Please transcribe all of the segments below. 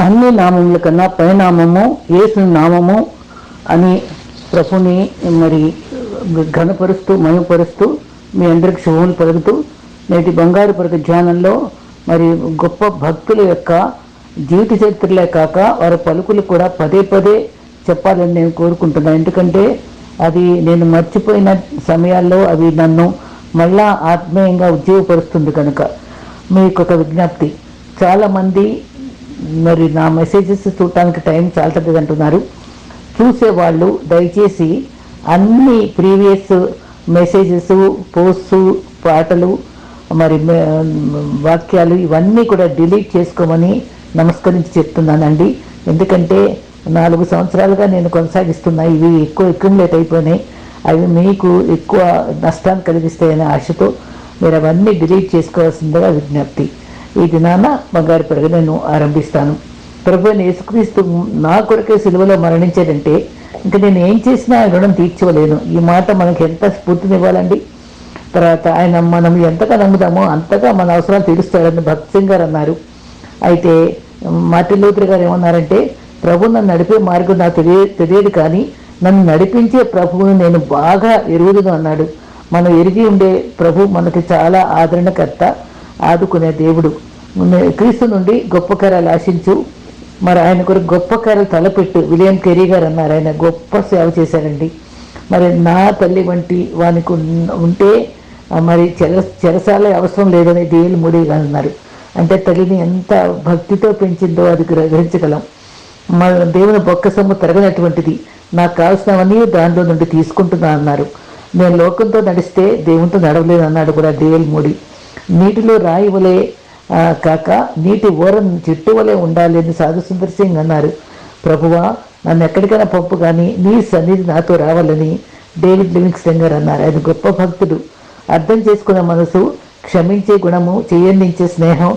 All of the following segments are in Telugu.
అన్ని నామముల కన్నా పైనామము యేసు నామము అని ప్రభుని మరి ఘనపరుస్తూ మయపరుస్తూ మీ అందరికి శుభములు పలుకుతూ నేటి బంగారు పరక ధ్యానంలో మరి గొప్ప భక్తుల యొక్క జీవిత చరిత్రలే కాక వారి పలుకులు కూడా పదే పదే చెప్పాలని నేను కోరుకుంటున్నాను ఎందుకంటే అది నేను మర్చిపోయిన సమయాల్లో అవి నన్ను మళ్ళా ఆత్మీయంగా ఉద్యోగపరుస్తుంది కనుక. మీకు ఒక విజ్ఞప్తి. చాలామంది మరి నా మెసేజెస్ చూడటానికి టైం చాలుతుంది అంటున్నారు. చూసేవాళ్ళు దయచేసి అన్ని ప్రీవియస్ మెసేజెస్ పోస్ట్స్ పాటలు మరి మే- వాక్యాలు ఇవన్నీ కూడా డిలీట్ చేసుకోమని నమస్కరించి చెప్తున్నానండి. ఎందుకంటే నాలుగు సంవత్సరాలుగా నేను కొనసాగిస్తున్నా ఇవి ఎక్కువ అక్యుములేట్ అయిపోయినాయి. అవి మీకు ఎక్కువ నష్టాన్ని కలిగిస్తాయనే ఆశతో మీరు అవన్నీ డిలీట్ చేసుకోవాల్సిందిగా విజ్ఞప్తి. ఈ దినాన బంగారు పెరుగు నేను ఆరంభిస్తాను. ప్రభు యేసుక్రీస్తు నా కొరకే సిలువలో మరణించాడంటే ఇంకా నేను ఏం చేసినా ఆయన రుణం తీర్చవలేను. ఈ మాట మనకి ఎంత స్ఫూర్తినివ్వాలండి? తర్వాత ఆయన మనం ఎంతగా నమ్ముదామో అంతగా మన అవసరాలు తీరుస్తాడని భక్త్ సింగ్ గారు అన్నారు. అయితే మార్టిన్ లూథర్ గారు ఏమన్నారంటే ప్రభు నన్ను నడిపే మార్గం నాకు తెలియ తెలియదు కానీ నన్ను నడిపించే ప్రభువును నేను బాగా ఎరుగుదును అన్నాడు. మనం ఎరిగి ఉండే ప్రభు మనకి చాలా ఆదరణకర్త. ఆదుకునే దేవుడు. క్రీస్తు నుండి గొప్ప కార్యాలు ఆశించు. మరి ఆయన కొరకు గొప్ప కార్యాలు తలపెట్టు. విలియం కెరీ గారు అన్నారు. ఆయన గొప్ప సేవ చేశారండి మరి నా తల్లి వంటి వానికి ఉంటే మరి చెర చెరసాల అవసరం లేదని డిఎల్ మూడీ గారు అన్నారు. అంటే తల్లిని ఎంత భక్తితో పెంచిందో అది గ్రహించగలం. మన దేవుని బొక్క సొమ్ము తరగనటువంటిది. నాకు కావాల్సినవన్నీ దానిలో నుండి తీసుకుంటున్నా అన్నారు. నేను లోకంతో నడిస్తే దేవునితో నడవలేదన్నాడు అన్నాడు కూడా డిఎల్ మూడి. నీటిలో రాయి వలె కాక నీటి ఓరం చెట్టు వలె ఉండాలి అని సాధు సుందర్ సింగ్ అన్నారు. ప్రభువా నన్ను ఎక్కడికైనా పంపు కానీ నీ సన్నిధి నాతో రావాలని డేవిడ్ లివింగ్స్టన్ గారు అన్నారు. ఆయన గొప్ప భక్తుడు. అర్థం చేసుకున్న మనసు క్షమించే గుణము చేయందించే స్నేహం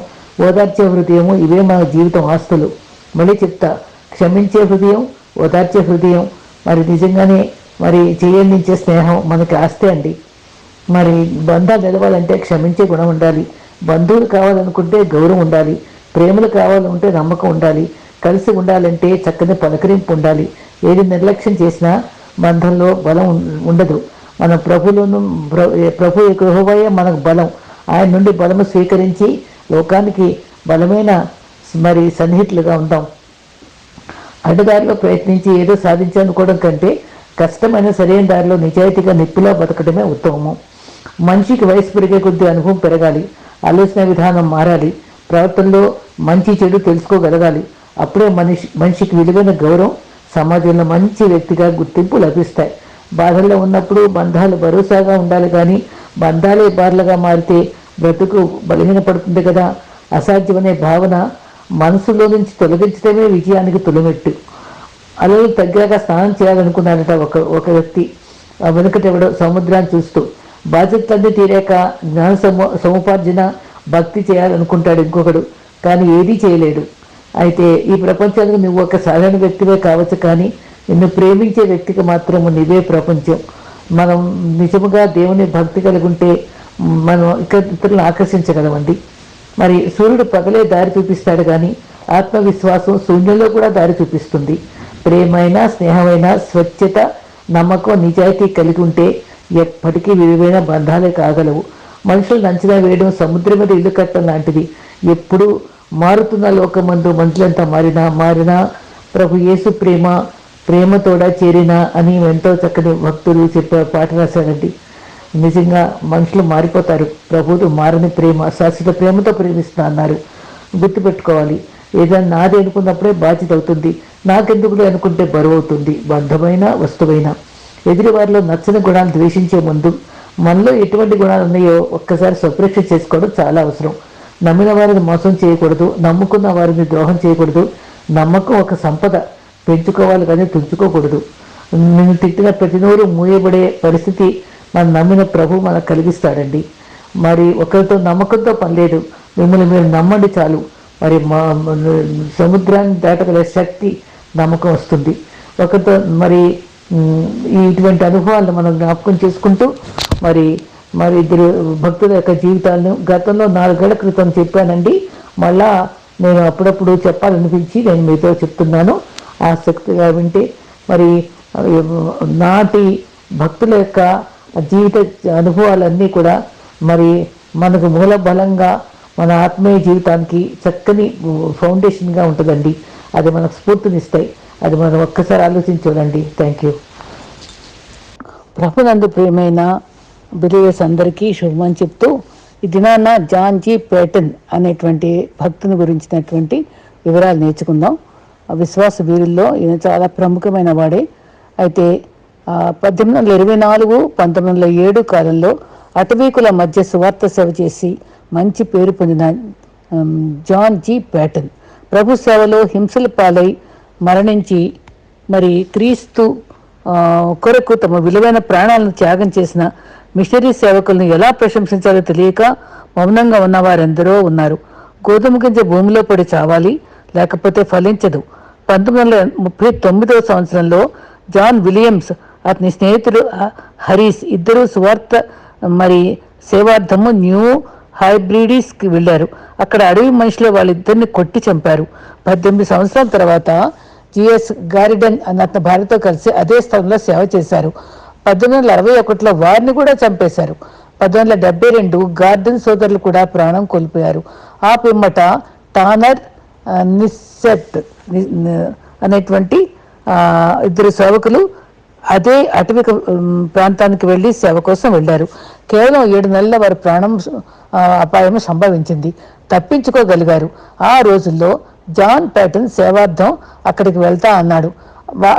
ఓదార్చే హృదయము ఇవే మన జీవితం ఆస్తులు. మళ్ళీ చెప్తా క్షమించే హృదయం ఓదార్చే హృదయం మరి నిజంగానే మరి చేయందించే స్నేహం మనకి ఆస్తే అండి. మరి బంధాలు నిలవాలంటే క్షమించే గుణం ఉండాలి. బంధువులు కావాలనుకుంటే గౌరవం ఉండాలి. ప్రేమలు కావాలంటే నమ్మకం ఉండాలి. కలిసి ఉండాలంటే చక్కని పలకరింపు ఉండాలి. ఏది నిర్లక్ష్యం చేసినా బంధంలో బలం ఉండదు. మన ప్రభులోను ప్రభు యెహోవాయే మనకు బలం. ఆయన నుండి బలము స్వీకరించి లోకానికి బలమైన మరి సన్నిహితులుగా ఉందాం. అడ్డదారిలో ప్రయత్నించి ఏదో సాధించాలనుకోవడం కంటే కష్టమైన సరైన దారిలో నిజాయితీగా నిప్పులా బతకడమే ఉత్తమము. మనిషికి వయసు పెరిగే కొద్దీ అనుభవం పెరగాలి ఆలోచన విధానం మారాలి ప్రవర్తనలో మంచి చెడు తెలుసుకోగలగాలి. అప్పుడే మనిషి మనిషికి విలువైన గౌరవం సమాజంలో మంచి వ్యక్తిగా గుర్తింపు లభిస్తాయి. బాధల్లో ఉన్నప్పుడు బంధాలు భరోసాగా ఉండాలి కానీ బంధాలే బార్లుగా మారితే బ్రతుకు బలహీనపడుతుంది కదా. అసాధ్యమనే భావన మనసులో నుంచి తొలగించడమే విజయానికి తొలిమెట్టు. అలలు తగ్గాక స్నానం చేయాలనుకున్నాడట ఒక ఒక వ్యక్తి. ఆ వెనుకటెవడో సముద్రాన్ని చూస్తూ బాధ్యతలన్నీ తీరాక జ్ఞాన సము సముపార్జన భక్తి చేయాలనుకుంటాడు ఇంకొకడు కానీ ఏదీ చేయలేడు. అయితే ఈ ప్రపంచానికి నువ్వు ఒక సాధారణ వ్యక్తివే కావచ్చు కానీ నిన్ను ప్రేమించే వ్యక్తికి మాత్రము నీవే ప్రపంచం. మనం నిజముగా దేవుని భక్తి కలిగి ఉంటే మనం ఇక ఇతరులను ఆకర్షించగలమండి. మరి సూర్యుడు పగలే దారి చూపిస్తాడు కానీ ఆత్మవిశ్వాసం శూన్యంలో కూడా దారి చూపిస్తుంది. ప్రేమైన స్నేహమైన స్వచ్ఛత నమ్మకం నిజాయితీ కలిగి ఉంటే ఎప్పటికీ విలువైన బంధాలే కాగలవు. మనుషులను అంచనా వేయడం సముద్రం మీద ఇల్లు కట్టడం లాంటిది. ఎప్పుడు మారుతున్న లోకమందు మనుషులంతా మారినా మారినా ప్రభు యేసు ప్రేమ ప్రేమతోడ చేరినా అని ఎంతో చక్కని భక్తులు చెప్పే పాట రాశారండి. నిజంగా మనుషులు మారిపోతారు. ప్రభువులు మారని ప్రేమ శాశ్వత ప్రేమతో ప్రేమిస్తున్నా అన్నారు. గుర్తుపెట్టుకోవాలి. ఏదైనా నాది అనుకున్నప్పుడే బాధ్యత అవుతుంది. నాకెందుకులే అనుకుంటే బరువు అవుతుంది. బంధమైన వస్తువైన. ఎదుటివారిలో నచ్చని గుణాలు ద్వేషించే ముందు మనలో ఎటువంటి గుణాలు ఉన్నాయో ఒక్కసారి స్వప్రేక్ష చేసుకోవడం చాలా అవసరం. నమ్మిన వారిని మోసం చేయకూడదు నమ్ముకున్న వారిని ద్రోహం చేయకూడదు నమ్మకం ఒక సంపద పెంచుకోవాలి కానీ తుంచుకోకూడదు. నేను తిట్టిన ప్రతి నోరు మూయబడే పరిస్థితి మనం నమ్మిన ప్రభు మనకు కలిగిస్తాడండి. మరి ఒకరితో నమ్మకంతో పని లేదు మిమ్మల్ని మీరు నమ్మండి చాలు. మరి మా సముద్రాన్ని దాటగల శక్తి నమ్మకం వస్తుంది. ఒకరితో మరి ఇటువంటి అనుభవాలను మనం జ్ఞాపకం చేసుకుంటూ మరి మరి ఇద్దరు భక్తుల యొక్క జీవితాలను గతంలో నాలుగేళ్ళ క్రితం చెప్పానండి. మళ్ళా నేను అప్పుడప్పుడు చెప్పాలనిపించి నేను మీతో చెప్తున్నాను. ఆసక్తిగా వింటే మరి నాటి భక్తుల యొక్క జీవిత అనుభవాలన్నీ కూడా మరి మనకు మూల బలంగా మన ఆత్మీయ జీవితానికి చక్కని ఫౌండేషన్గా ఉంటుందండి. అది మనకు స్ఫూర్తినిస్తాయి. అది మనం ఒక్కసారి ఆలోచించి చూడండి. థ్యాంక్ యూ ప్రభునందు ప్రియమైన బిలీవర్స్ అందరికీ శుభమని చెప్తూ ఈ దినాన జాన్జీ పేటన్ అనేటువంటి భక్తుని గురించినటువంటి వివరాలు నేర్చుకుందాం. ఆ విశ్వాస వీరుల్లో ఈయన చాలా ప్రముఖమైన వాడే. అయితే పద్దెనిమిది వందల ఇరవై నాలుగు పంతొమ్మిది వందల ఏడు కాలంలో అటవీకుల మధ్య సువార్త సేవ చేసి మంచి పేరు పొందిన జాన్ జీ ప్యాటన్ ప్రభు సేవలో హింసల పాలై మరణించి మరి క్రీస్తు కొరకు తమ విలువైన ప్రాణాలను త్యాగం చేసిన మిషనరీ సేవకులను ఎలా ప్రశంసించాలో తెలియక మౌనంగా ఉన్న వారెందరో ఉన్నారు. గోధుమ గింజ భూమిలో పడి చావాలి లేకపోతే ఫలించదు. పంతొమ్మిది వందల ముప్పై తొమ్మిదవ సంవత్సరంలో జాన్ విలియమ్స్ అతని స్నేహితుడు హరీష్ హరీస్ ఇద్దరు సువార్త మరి సేవార్థము న్యూ హైబ్రిడీస్కి వెళ్ళారు. అక్కడ అడవి మనుషులు వాళ్ళిద్దరిని కొట్టి చంపారు. పద్దెనిమిది సంవత్సరాల తర్వాత జిఎస్ గారిడెన్ అన్న భార్యతో కలిసి అదే స్థలంలో సేవ చేశారు. పద్దెనిమిది వందల అరవై ఒకటిలో వారిని కూడా చంపేశారు. పద్దెనిమిది వందల డెబ్బై రెండు గార్డెన్ సోదరులు కూడా ప్రాణం కోల్పోయారు. ఆ పిమ్మట టానర్ నిస్సెట్ అనేటువంటి ఇద్దరు సేవకులు అదే అటవిక ప్రాంతానికి వెళ్ళి సేవ కోసం వెళ్ళారు. కేవలం ఏడు నెలల వారి ప్రాణం అపాయం సంభవించింది. తప్పించుకోగలిగారు. ఆ రోజుల్లో జాన్ ప్యాటన్ సేవార్థం అక్కడికి వెళ్తా అన్నాడు.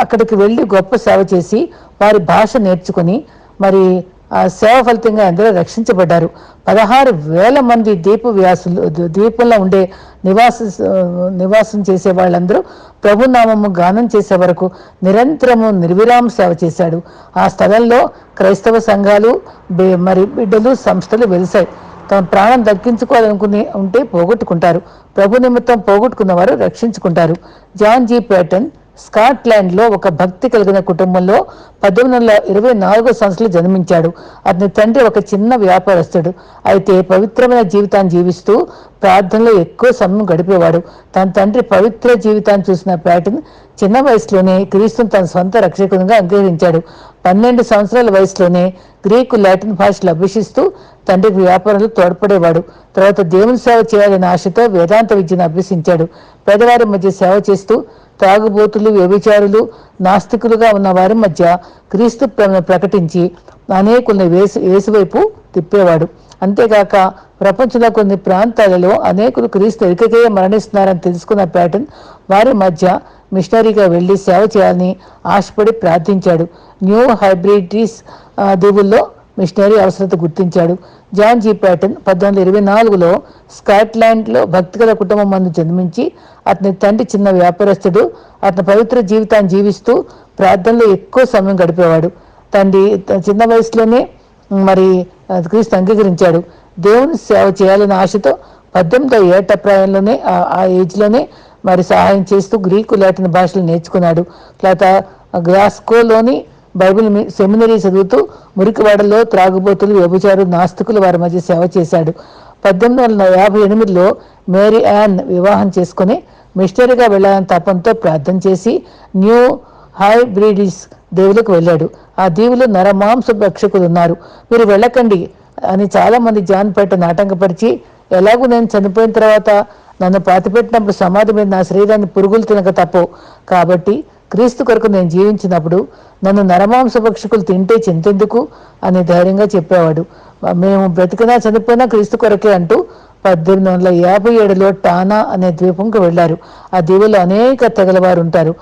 అక్కడికి వెళ్ళి గొప్ప సేవ చేసి వారి భాష నేర్చుకుని మరి ఆ సేవ ఫలితంగా అందరూ రక్షించబడ్డారు. పదహారు వేల మంది దీప వ్యాసులు ద్వీపంలో ఉండే నివాస నివాసం చేసే వాళ్ళందరూ ప్రభునామము గానం చేసే వరకు నిరంతరము నిర్విరామ సేవ చేశాడు. ఆ స్థలంలో క్రైస్తవ సంఘాలు మరి బిడ్డలు సంస్థలు వెలిశాయి. తమ ప్రాణం దక్కించుకోవాలనుకుని ఉంటే పోగొట్టుకుంటారు. ప్రభు నిమిత్తం పోగొట్టుకున్న వారు రక్షించుకుంటారు. జాన్ జీ ప్యాటన్ స్కాట్లాండ్లో ఒక భక్తి కలిగిన కుటుంబంలో పద్దెనిమిది వందల ఇరవై నాలుగో సంవత్సరంలో జన్మించాడు. అతని తండ్రి ఒక చిన్న వ్యాపారస్తుడు. అయితే పవిత్రమైన జీవితాన్ని జీవిస్తూ ప్రార్థనలో ఎక్కువ సమయం గడిపేవాడు. తన తండ్రి పవిత్ర జీవితాన్ని చూసిన ప్యాటన్ చిన్న వయసులోనే క్రీస్తును తన సొంత రక్షకునిగా అంగీకరించాడు. పన్నెండు సంవత్సరాల వయసులోనే గ్రీకు లాటిన్ భాషలు అభ్యసిస్తూ తండ్రికి వ్యాపారాలు తోడ్పడేవాడు. తర్వాత దేవుని సేవ చేయాలనే ఆశతో వేదాంత విద్యను అభ్యసించాడు. పేదవారి మధ్య సేవ చేస్తూ తాగుబోతులు వ్యభిచారులు నాస్తికులుగా ఉన్న వారి మధ్య క్రీస్తు ప్రకటించి అనేకుల్ని వేసు వేసువైపు తిప్పేవాడు. అంతేగాక ప్రపంచంలో కొన్ని ప్రాంతాలలో అనేకులు క్రీస్తు ఎరికకే మరణిస్తున్నారని తెలుసుకున్న ప్యాటర్న్ వారి మధ్య మిషనరీగా వెళ్ళి సేవ చేయాలని ఆశపడి ప్రార్థించాడు. న్యూ హైబ్రిడిస్ దీవుల్లో మిషనరీ అవసరత గుర్తించాడు. జాన్ జీ ప్యాటన్ పద్దెనిమిది ఇరవై నాలుగులో స్కాట్లాండ్లో భక్తిగల కుటుంబం మందు జన్మించి అతని తండ్రి చిన్న వ్యాపారస్తుడు అతని పవిత్ర జీవితాన్ని జీవిస్తూ ప్రార్థనలో ఎక్కువ సమయం గడిపేవాడు. తండ్రి చిన్న వయసులోనే మరి క్రీస్తు అంగీకరించాడు. దేవుని సేవ చేయాలనే ఆశతో పద్దెనిమిదో ఏట ప్రాయంలోనే ఆ- ఏజ్లోనే మరి సహాయం చేస్తూ గ్రీకు లాటిన్ భాషలు నేర్చుకున్నాడు. తర్వాత గ్లాస్కోలోని బైబిల్ సెమినరీ చదువుతూ మురికివాడలో త్రాగుబోతులు వ్యభిచారు నాస్తికులు వారి మధ్య సేవ చేశాడు. పద్దెనిమిది వందల యాభై ఎనిమిదిలో మేరీ యాన్ వివాహం చేసుకుని మిషనరీగా వెళ్ళాలని తపంతో ప్రార్థన చేసి న్యూ హైబ్రిడిస్ దేవులకు వెళ్ళాడు. ఆ దీవులు నరమాంస భక్షకులు ఉన్నారు. మీరు వెళ్ళకండి. అని చాలా మంది జాన్ పేట ఆటంకపరిచి ఎలాగూ నేను చనిపోయిన తర్వాత నన్ను పాతిపెట్టినప్పుడు సమాధి మీద నా శరీరాన్ని పురుగులు తినక తప్పవు కాబట్టి క్రీస్తు కొరకు నేను జీవించినప్పుడు నన్ను నరమాంస భక్షకులు తింటే చింతెందుకు అని ధైర్యంగా చెప్పేవాడు. మేము బ్రతికినా చనిపోయినా క్రీస్తు కొరకే అంటూ పద్దెనిమిది వందల యాభై ఏడులో టానా అనే ద్వీపంకు వెళ్ళారు. ఆ దీవులో అనేక తెగలవారు ఉంటారు.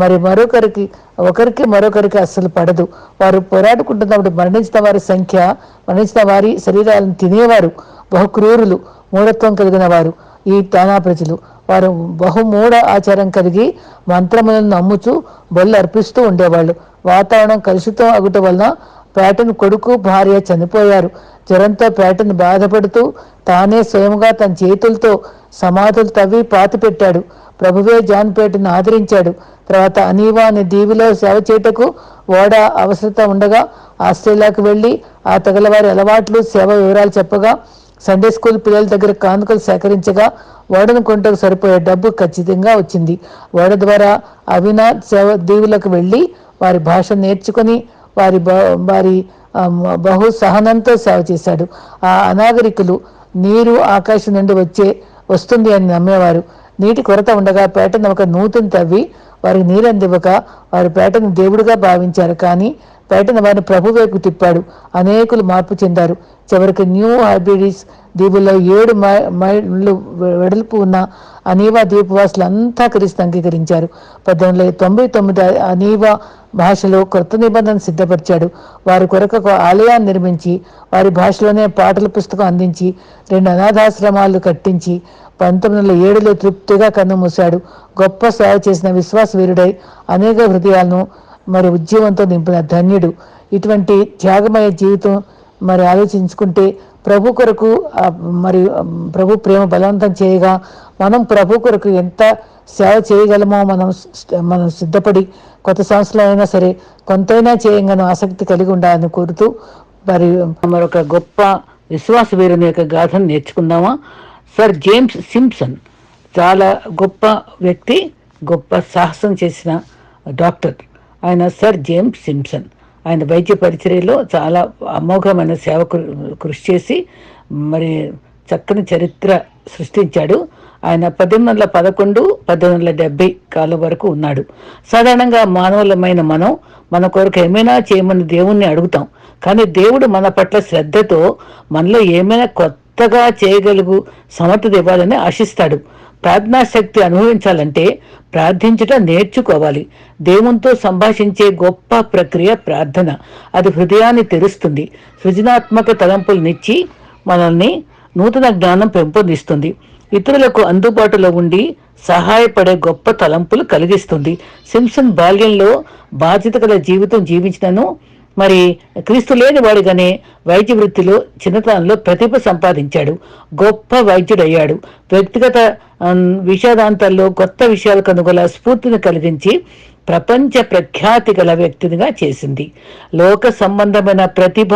మరి మరొకరికి ఒకరికి మరొకరికి అస్సలు పడదు. వారు పోరాడుకుంటున్నప్పుడు మరణించిన వారి సంఖ్య మరణించిన వారి శరీరాలను తినేవారు బహుక్రూరులు మూఢత్వం కలిగిన వారు ఈ తానా ప్రజలు. వారు బహుమూఢ ఆచారం కలిగి మంత్రములను నమ్ముచూ బొల్లు అర్పిస్తూ ఉండేవాళ్ళు. వాతావరణం కలుషితం అగుట వలన పేటను కొడుకు భార్య చనిపోయారు. జ్వరంతో పేటను బాధపడుతూ తానే స్వయంగా తన చేతులతో సమాధులు తవ్వి పాతిపెట్టాడు ప్రభువే జాన్ పేటను ఆదరించాడు. తర్వాత అనీవా అనే దీవిలో సేవ చేయుటకు ఓడ అవసరత ఉండగా ఆస్ట్రేలియాకు వెళ్ళి ఆ తగలవారి అలవాట్లు సేవ వివరాలు చెప్పగా సండే స్కూల్ పిల్లల దగ్గర కానుకలు సేకరించగా ఓడను కొంటకు సరిపోయే డబ్బు ఖచ్చితంగా వచ్చింది. ఓడ ద్వారా అవినాథ్ సేవ దీవులకు వెళ్ళి వారి భాష నేర్చుకుని వారి బ- వారి బహు సహనంతో సేవ చేశాడు. ఆ అనాగరికులు నీరు ఆకాశం నుండి వచ్చే వస్తుంది అని నమ్మేవారు. నీటి కొరత ఉండగా పేటను ఒక నూతును తవ్వి వారికి నీరు అందివ్వక వారి పేటను దేవుడిగా భావించారు. కానీ పేటను వారిని ప్రభు వైపు తిప్పాడు. అనేకులు మార్పు చెందారు. చివరికి న్యూ హార్బిడిస్ దీవుల్లో ఏడు మై- మైళ్ళు వెడల్పు ఉన్న అనీవా ద్వీపవాసులు అంతా క్రీస్తు అంగీకరించారు. పద్దెనిమిది తొంభై తొమ్మిది అనీవా భాషలో కొత్త నిబంధన సిద్ధపరిచాడు. వారి కొరకు ఒక ఆలయాన్ని నిర్మించి వారి భాషలోనే పాటల పుస్తకం అందించి రెండు అనాథాశ్రమాలు కట్టించి పంతొమ్మిది వందల ఏడులో తృప్తిగా కన్నుమూశాడు గొప్ప సేవ చేసిన విశ్వాస వీరుడై అనేక హృదయాలను మరి ఉద్యమంతో నింపిన ధన్యుడు. ఇటువంటి త్యాగమయ జీవితం మరి ఆలోచించుకుంటే ప్రభు కొరకు మరి ప్రభు ప్రేమ బలవంతం చేయగా మనం ప్రభు కొరకు ఎంత సేవ చేయగలమో మనం మనం సిద్ధపడి కొత్త సంవత్సరం అయినా సరే కొంతైనా చేయగలను ఆసక్తి కలిగి ఉండాలని కోరుతూ మరి మరొక గొప్ప విశ్వాస వీరుని యొక్క గాథను నేర్చుకుందామా? సర్ జేమ్స్ సింప్సన్ చాలా గొప్ప వ్యక్తి గొప్ప సాహసం చేసిన డాక్టర్. ఆయన సర్ జేమ్స్ సింప్సన్. ఆయన వైద్య పరిచర్యలో చాలా అమోఘమైన సేవ కృ- కృషి చేసి మరి చక్కని చరిత్ర సృష్టించాడు. ఆయన పద్దెనిమిది వందల పదకొండు పద్దెనిమిది వందల డెబ్బై కాలం వరకు ఉన్నాడు. సాధారణంగా మానవులమైన మనం మన కొరకు ఏమైనా చేయమని దేవుణ్ణి అడుగుతాం. కానీ దేవుడు మన పట్ల శ్రద్ధతో మనలో ఏమైనా కొత్తగా చేయగలుగు సమర్థత ఇవ్వాలని ఆశిస్తాడు. ప్రార్థనా శక్తి అనుభవించాలంటే ప్రార్థించటం నేర్చుకోవాలి. దేవునితో సంభాషించే గొప్ప ప్రక్రియ ప్రార్థన. అది హృదయాన్ని తెరుస్తుంది. సృజనాత్మక తలంపులనిచ్చి మనల్ని నూతన జ్ఞానం పెంపొందిస్తుంది. ఇతరులకు అందుబాటులో ఉండి సహాయపడే గొప్ప తలంపులు కలిగిస్తుంది. సింసన్ బాల్యంలో బాధ్యత గల జీవితం జీవించినను మరి క్రీస్తు లేని వాడిగానే వైద్య వృత్తిలో చిన్నతనంలో ప్రతిభ సంపాదించాడు. గొప్ప వైద్యుడయ్యాడు. వ్యక్తిగత విషాదాంతాల్లో కొత్త విషయాలు కనుగొల స్ఫూర్తిని కలిగించి ప్రపంచ ప్రఖ్యాతి గల వ్యక్తినిగా చేసింది. లోక సంబంధమైన ప్రతిభ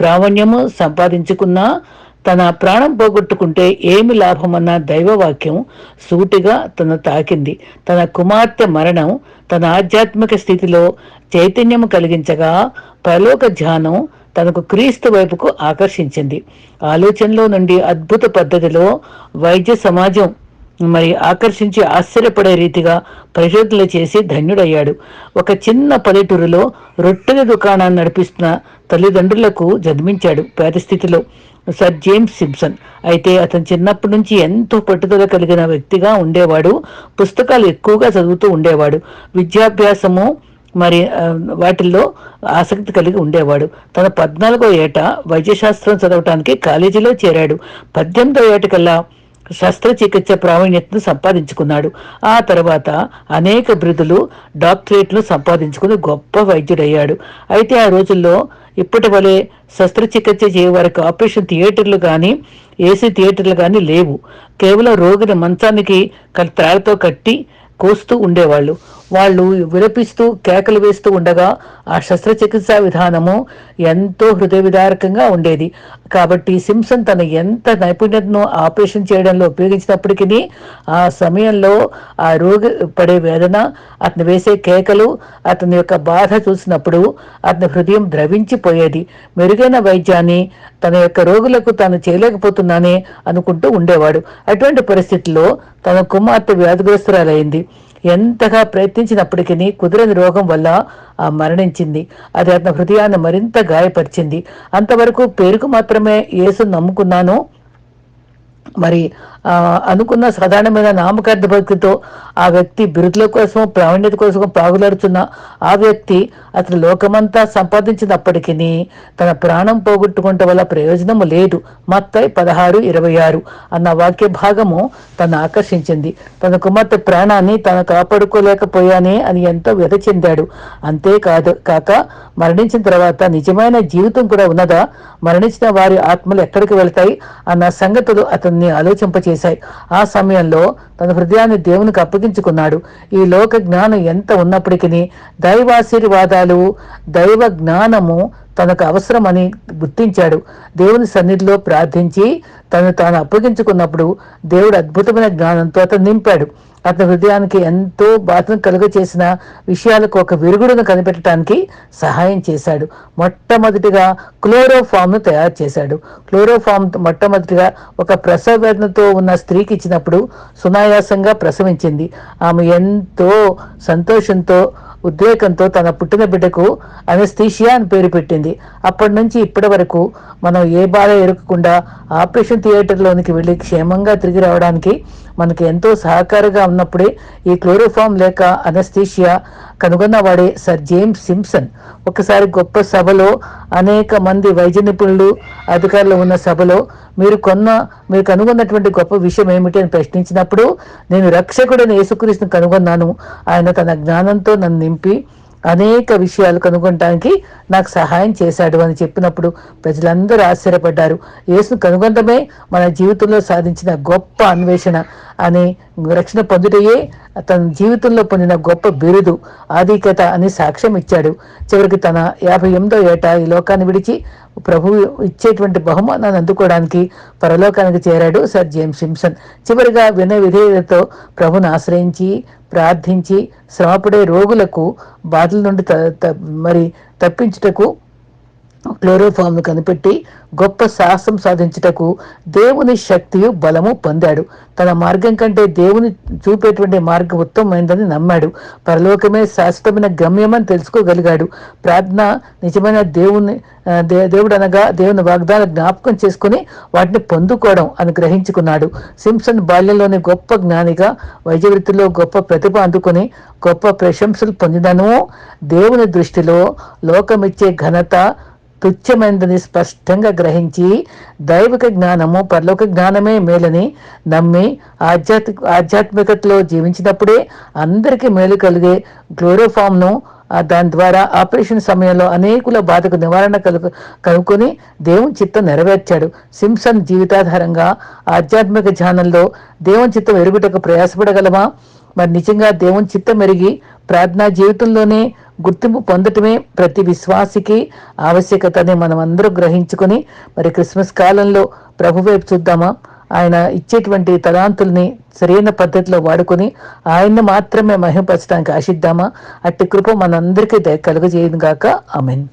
ప్రావణ్యము సంపాదించుకున్న తన ప్రాణం పోగొట్టుకుంటే ఏమి లాభమన్న దైవవాక్యం సూటిగా తను తాకింది. తన కుమార్తె మరణం తన ఆధ్యాత్మిక స్థితిలో చైతన్యము కలిగించగా పరలోక ధ్యానం తనకు క్రీస్తు వైపుకు ఆకర్షించింది. ఆలోచనలో నుండి అద్భుత పద్ధతిలో వైద్య సమాజం మరి ఆకర్షించి ఆశ్చర్యపడే రీతిగా పరిశోధనలు చేసి ధన్యుడయ్యాడు. ఒక చిన్న పల్లెటూరులో రొట్టెల దుకాణాన్ని నడిపిస్తున్న తల్లిదండ్రులకు జన్మించాడు. పేద స్థితిలో సర్ జేమ్స్ సింప్సన్. అయితే అతను చిన్నప్పటి నుంచి ఎంతో పట్టుదల కలిగిన వ్యక్తిగా ఉండేవాడు. పుస్తకాలు ఎక్కువగా చదువుతూ ఉండేవాడు. విద్యాభ్యాసము మరి వాటిల్లో ఆసక్తి కలిగి ఉండేవాడు. తన పద్నాలుగో ఏట వైద్యశాస్త్రం చదవటానికి కాలేజీలో చేరాడు. పద్దెనిమిదో ఏటకల్లా శస్త్రచికిత్స ప్రావీణ్యతను సంపాదించుకున్నాడు. ఆ తర్వాత అనేక బిరుదులు డాక్టరేట్లు సంపాదించుకుని గొప్ప వైద్యుడయ్యాడు. అయితే ఆ రోజుల్లో ఇప్పటి వలె శస్త్రచికిత్స చేయే వారికి ఆపరేషన్ థియేటర్లు కానీ ఏసీ థియేటర్లు కానీ లేవు. కేవలం రోగిని మంచానికి త్రాళ్ళతో కట్టి కోస్తూ ఉండేవాళ్ళు. వాళ్ళు విలపిస్తూ కేకలు వేస్తూ ఉండగా ఆ శస్త్రచికిత్సా విధానము ఎంతో హృదయ విదారకంగా ఉండేది. కాబట్టి సింప్సన్ తన ఎంత నైపుణ్యతను ఆపరేషన్ చేయడంలో ఉపయోగించినప్పటికీ ఆ సమయంలో ఆ రోగి పడే వేదన అతను వేసే కేకలు అతని యొక్క బాధ చూసినప్పుడు అతని హృదయం ద్రవించిపోయేది. మెరుగైన వైద్యాన్ని తన యొక్క రోగులకు తాను చేయలేకపోతున్నానే అనుకుంటూ ఉండేవాడు. అటువంటి పరిస్థితుల్లో తన కుమార్తె వ్యాధిగ్రస్తురాలైంది. ఎంతగా ప్రయత్నించినప్పటికీ కుదరని రోగం వల్ల మరణించింది. అది అతని హృదయాన్ని మరింత గాయపరిచింది. అంతవరకు పేరుకు మాత్రమే యేసు నమ్ముకున్నాను. మరి అనుకున్న సాధారణమైన నామకార్థ భక్తితో ఆ వ్యక్తి బిరుదుల కోసం ప్రావీణ్యత కోసం పాగులాడుతున్న ఆ వ్యక్తి అతను లోకమంతా సంపాదించినప్పటికీ తన ప్రాణం పోగొట్టుకుంటే వల్ల ప్రయోజనము లేదు. మత్తయి పదహారు ఇరవై ఆరు అన్న వాక్య భాగము తను ఆకర్షించింది. తన కుమార్తె ప్రాణాన్ని తను కాపాడుకోలేకపోయానే అని ఎంతో వ్యధ చెందాడు. అంతేకాదు కాక మరణించిన తర్వాత నిజమైన జీవితం కూడా ఉన్నదా? మరణించిన వారి ఆత్మలు ఎక్కడికి వెళ్తాయి? అన్న సంగతులు అతన్ని ఆలోచింపచేశాయి. ఆ సమయంలో తన హృదయాన్ని దేవునికి అప్పగించుకున్నాడు. ఈ లోక జ్ఞానం ఎంత ఉన్నప్పటికీ దైవాశీర్వాదాలు దైవ జ్ఞానము తనకు అవసరమని గుర్తించాడు. దేవుని సన్నిధిలో ప్రార్థించి తను తాను అప్పగించుకున్నప్పుడు దేవుడు అద్భుతమైన జ్ఞానంతో అతను నింపాడు. అతని హృదయానికి ఎంతో బాధను కలుగ చేసిన విషయాలకు ఒక విరుగుడును కనిపెట్టడానికి సహాయం చేశాడు. మొట్టమొదటిగా క్లోరోఫామ్ను తయారు చేశాడు. క్లోరోఫామ్ మొట్టమొదటిగా ఒక ప్రసవ వేదనతో ఉన్న స్త్రీకి ఇచ్చినప్పుడు సునాయాసంగా ప్రసవించింది. ఆమె ఎంతో సంతోషంతో ఉద్రేకంతో తన పుట్టిన బిడ్డకు అనస్థీషియా అని పేరు పెట్టింది. అప్పటి నుంచి ఇప్పటి వరకు మనం ఏ బాధ ఎరగకుండా ఆపరేషన్ థియేటర్లోనికి వెళ్ళి క్షేమంగా తిరిగి రావడానికి మనకి ఎంతో సహకారిగా ఉన్నప్పుడే ఈ క్లోరోఫామ్ లేక అనస్థీషియా కనుగొన్నవాడే సర్ జేమ్స్ సింప్సన్. ఒకసారి గొప్ప సభలో అనేక మంది వైద్య నిపుణులు అధికారులు ఉన్న సభలో మీరు కొన్న మీరు కనుగొన్నటువంటి గొప్ప విషయం ఏమిటి అని ప్రశ్నించినప్పుడు నేను రక్షకుడైన యేసుక్రీస్తుని కనుగొన్నాను. ఆయన తన జ్ఞానంతో నన్ను నింపి అనేక విషయాలు కనుగొనడానికి నాకు సహాయం చేశాడు అని చెప్పినప్పుడు ప్రజలందరూ ఆశ్చర్యపడ్డారు. యేసును కనుగొనడమే మన జీవితంలో సాధించిన గొప్ప అన్వేషణ. అని రక్షణ పొందుటయే తన జీవితంలో పొందిన గొప్ప బిరుదు ఆధిక్యత అని సాక్ష్యం ఇచ్చాడు. చివరికి తన యాభై ఎనిమిదో ఏట ఈ లోకాన్ని విడిచి ప్రభువు ఇచ్చేటువంటి బహుమానాన్ని అందుకోవడానికి పరలోకానికి చేరాడు సర్ జేమ్స్ సింప్సన్. చివరిగా వినయ విధేయతతో ప్రభును ఆశ్రయించి ప్రార్థించి శ్రమపడే రోగులకు బాధల నుండి త- మరి తప్పించుటకు క్లోరోఫామ్ను కనిపెట్టి గొప్ప సాహసం సాధించుటకు దేవుని శక్తియు బలము పొందాడు. తన మార్గం కంటే దేవుని చూపేటువంటి మార్గం ఉత్తమమైందని నమ్మాడు. పరలోకమే శాశ్వతమైన గమ్యమని తెలుసుకోగలిగాడు. ప్రార్థన నిజమైన దేవుని దేవుడు అనగా దేవుని వాగ్దాన జ్ఞాపకం చేసుకుని వాటిని పొందుకోవడం అని గ్రహించుకున్నాడు. సింప్సన్ బాల్యంలోని గొప్ప జ్ఞానిగా వైద్య వృత్తిలో గొప్ప ప్రతిభ అందుకుని గొప్ప ప్రశంసలు పొందినను. దేవుని దృష్టిలో లోకమిచ్చే ఘనత తుచ్చమైనదని స్పష్టంగా గ్రహించి దైవిక జ్ఞానము పరలోక జ్ఞానమే మేలని నమ్మి ఆధ్యాత్మిక ఆధ్యాత్మికతలో జీవించినప్పుడే అందరికీ మేలు కలిగే క్లోరోఫామ్ను దాని ద్వారా ఆపరేషన్ సమయంలో అనేకుల బాధకు నివారణ కలుగు కనుక్కొని దేవుని చిత్తం నెరవేర్చాడు. సింసన్ జీవితాధారంగా ఆధ్యాత్మిక ధ్యానంలో దేవుని చిత్తం ఎరుగుటకు ప్రయాసపడగలమా? మరి నిజంగా దేవుని చిత్తం ఎరిగి ప్రార్థనా జీవితంలోనే గుర్తింపు పొందటమే ప్రతి విశ్వాసికి ఆవశ్యకతని మనం అందరూ గ్రహించుకొని మరి క్రిస్మస్ కాలంలో ప్రభు వైపు చూద్దామా? ఆయన ఇచ్చేటువంటి తలాంతుల్ని సరైన పద్ధతిలో వాడుకొని ఆయన్ని మాత్రమే మహిమపరచడానికి ఆశిద్దామా? అట్టి కృప మనందరికీ కలుగజేయను గాక అమెన్